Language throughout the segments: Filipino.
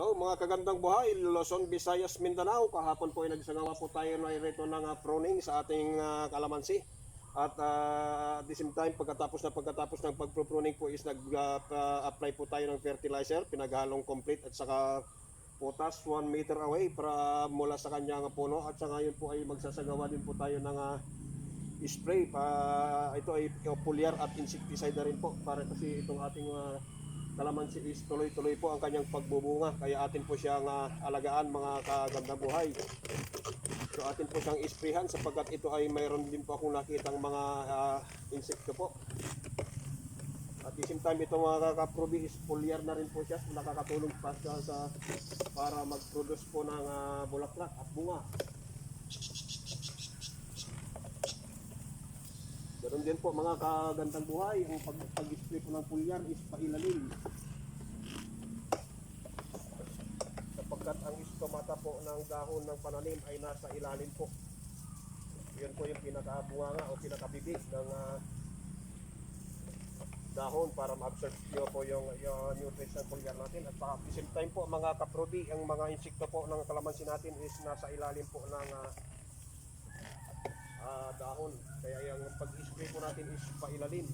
Hello mga kagandang buhay, Luzon, Visayas, Mindanao. Kahapon po ay nagsagawa po tayo na rito ng ah, pruning sa ating ah, kalamansi. At ah, at the same time, pagkatapos na pagkatapos ng pagpruning po is nag-apply po tayo ng fertilizer, pinaghalong complete at saka potas 1 meter away para mula sa kanyang puno at saka ngayon po ay magsasagawa din po tayo ng ah, spray pa ito ay foliar at insecticide na rin po para kasi itong ating ah, kalamansi is tuloy-tuloy po ang kanyang pagbubunga. Kaya atin po siyang ah, alagaan mga kagandang buhay. So atin po siyang isprehan sapagkat ito ay mayroon din po akong nakitang mga ah, insekto po. At the same time ito mga kakaprobi is foliar na rin po siya. Nakakatulong pa siya sa para mag-produce po ng ah, bulaklak at bunga Din po mga kagandang buhay, ang pag pag-spray po ng pulyar is pailalim. Sapagkat ang istomata po ng dahon ng pananim ay nasa ilalim po. Yan po yung pinakabunganga o pinakabibig ng ah, dahon para ma-absorb nyo po yung, yung nutrients ng pulyar natin. At saka same time po mga kaprodi, ang mga insekto po ng kalamansi natin is nasa ilalim po ng ah, ah, dahon. Kaya yung pag-spray po natin is pailalim.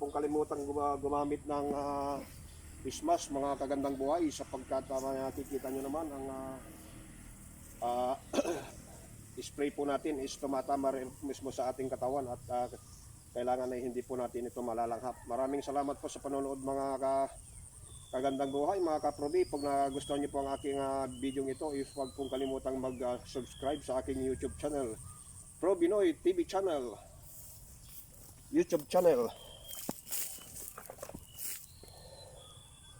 Pong kalimutan guma- gumamit ng uh, face mask, mga kagandang buhay sapagkat uh, nakikita nyo naman ang ah, ah, spray po natin is tumatama rin mismo sa ating katawan at ah, kailangan ay hindi po natin ito malalanghap. Maraming salamat po sa panonood mga ka kagandang buhay, mga kaprobi. Pag nagustuhan niyo po ang aking ah, video ito, if huwag pong kalimutang mag-subscribe sa aking YouTube channel. Pro Binoy TV channel. YouTube channel.